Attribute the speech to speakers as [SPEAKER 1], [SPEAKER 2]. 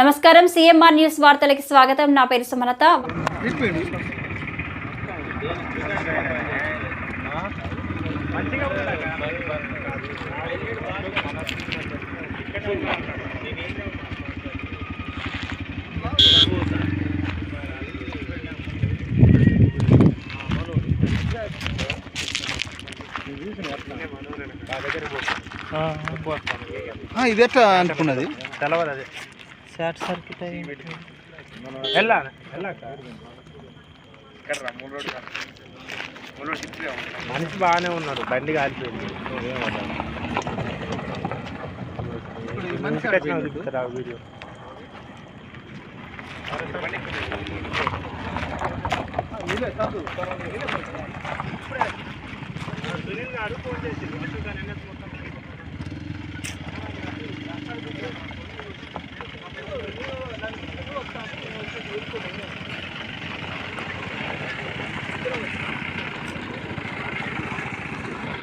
[SPEAKER 1] నమస్కారం CMR news వార్తలకి స్వాగతం నా పేరు సుమలత
[SPEAKER 2] ఆ, ఇది ఎట్లా అనుకున్నది
[SPEAKER 3] తెలవదు అదే
[SPEAKER 2] షార్ట్ సర్క్యూట్
[SPEAKER 3] వెళ్ళాక మనిషి బాగానే ఉన్నాడు. బండి కాలిపోయింది. చూపిస్తారా వీడియో సునీల్ గారు ఫోన్ చేసి